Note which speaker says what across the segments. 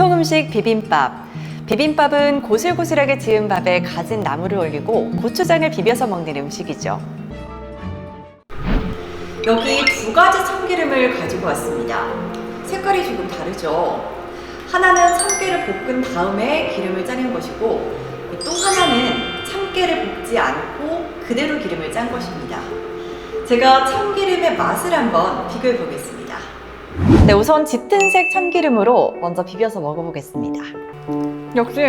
Speaker 1: 전통 음식 비빔밥. 비빔밥은 고슬고슬하게 지은 밥에 갖은 나물을 올리고 고추장을 비벼서 먹는 음식이죠. 여기 두 가지 참기름을 가지고 왔습니다. 색깔이 조금 다르죠? 하나는 참깨를 볶은 다음에 기름을 짜낸 것이고 또 하나는 참깨를 볶지 않고 그대로 기름을 짠 것입니다. 제가 참기름의 맛을 한번 비교해 보겠습니다. 네, 우선 짙은색 참기름으로 먼저 비벼서 먹어보겠습니다. 역시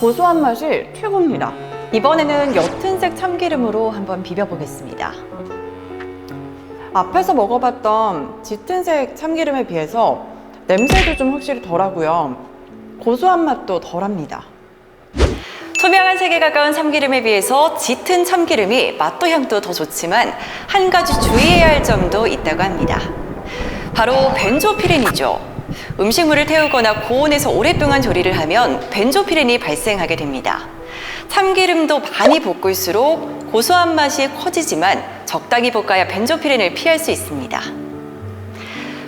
Speaker 1: 고소한 맛이 최고입니다. 이번에는 옅은색 참기름으로 한번 비벼보겠습니다. 앞에서 먹어봤던 짙은색 참기름에 비해서 냄새도 좀 확실히 덜하고요. 고소한 맛도 덜합니다. 투명한 색에 가까운 참기름에 비해서 짙은 참기름이 맛도 향도 더 좋지만 한 가지 주의해야 할 점도 있다고 합니다. 바로 벤조피렌이죠. 음식물을 태우거나 고온에서 오랫동안 조리를 하면 벤조피렌이 발생하게 됩니다. 참기름도 많이 볶을수록 고소한 맛이 커지지만 적당히 볶아야 벤조피렌을 피할 수 있습니다.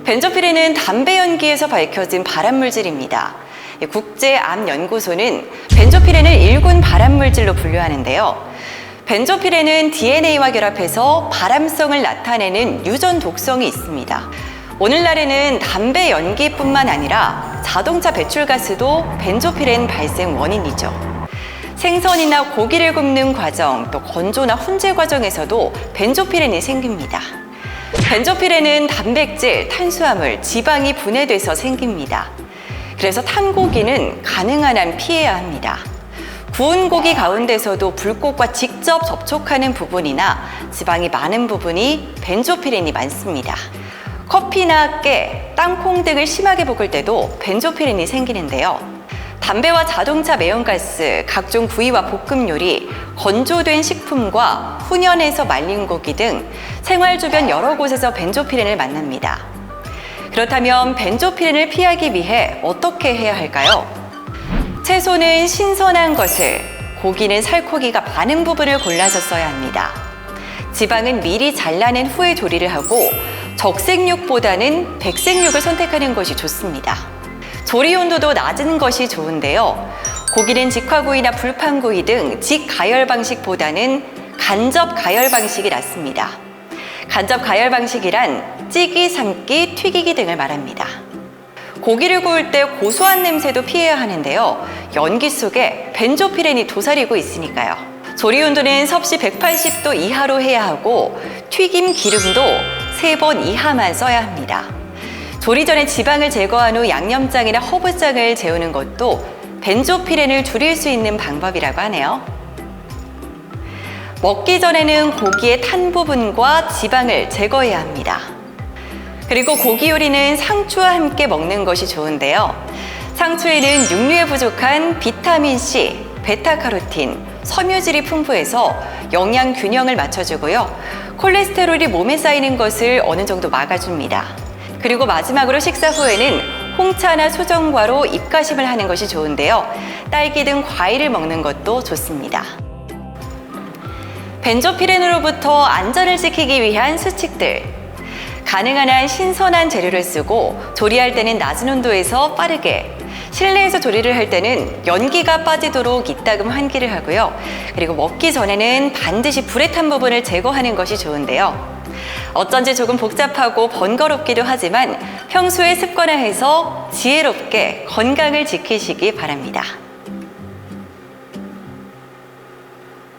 Speaker 1: 벤조피렌은 담배 연기에서 밝혀진 발암물질입니다. 국제암연구소는 벤조피렌을 일군 발암물질로 분류하는데요. 벤조피렌은 DNA와 결합해서 발암성을 나타내는 유전 독성이 있습니다. 오늘날에는 담배 연기뿐만 아니라 자동차 배출가스도 벤조피렌 발생 원인이죠. 생선이나 고기를 굽는 과정, 또 건조나 훈제 과정에서도 벤조피렌이 생깁니다. 벤조피렌은 단백질, 탄수화물, 지방이 분해돼서 생깁니다. 그래서 탄 고기는 가능한 한 피해야 합니다. 구운 고기 가운데서도 불꽃과 직접 접촉하는 부분이나 지방이 많은 부분이 벤조피렌이 많습니다. 커피나 깨, 땅콩 등을 심하게 볶을 때도 벤조피렌이 생기는데요. 담배와 자동차 매연가스, 각종 구이와 볶음 요리, 건조된 식품과 훈연해서 말린 고기 등 생활 주변 여러 곳에서 벤조피렌을 만납니다. 그렇다면 벤조피렌을 피하기 위해 어떻게 해야 할까요? 채소는 신선한 것을, 고기는 살코기가 많은 부분을 골라서 써야 합니다. 지방은 미리 잘라낸 후에 조리를 하고 적색육보다는 백색육을 선택하는 것이 좋습니다. 조리 온도도 낮은 것이 좋은데요. 고기는 직화구이나 불판구이 등 직가열 방식보다는 간접 가열 방식이 낫습니다. 간접 가열 방식이란 찌기, 삶기, 튀기기 등을 말합니다. 고기를 구울 때 고소한 냄새도 피해야 하는데요. 연기 속에 벤조피렌이 도사리고 있으니까요. 조리 온도는 섭씨 180도 이하로 해야 하고 튀김 기름도 3번 이하만 써야 합니다. 조리 전에 지방을 제거한 후 양념장이나 허브장을 재우는 것도 벤조피렌을 줄일 수 있는 방법이라고 하네요. 먹기 전에는 고기의 탄 부분과 지방을 제거해야 합니다. 그리고 고기 요리는 상추와 함께 먹는 것이 좋은데요. 상추에는 육류에 부족한 비타민 C, 베타카로틴, 섬유질이 풍부해서 영양 균형을 맞춰주고요. 콜레스테롤이 몸에 쌓이는 것을 어느 정도 막아줍니다. 그리고 마지막으로 식사 후에는 홍차나 소정과로 입가심을 하는 것이 좋은데요. 딸기 등 과일을 먹는 것도 좋습니다. 벤조피렌으로부터 안전을 지키기 위한 수칙들. 가능한 한 신선한 재료를 쓰고 조리할 때는 낮은 온도에서 빠르게 실내에서 조리를 할 때는 연기가 빠지도록 이따금 환기를 하고요. 그리고 먹기 전에는 반드시 불에 탄 부분을 제거하는 것이 좋은데요. 어쩐지 조금 복잡하고 번거롭기도 하지만 평소에 습관화해서 지혜롭게 건강을 지키시기 바랍니다.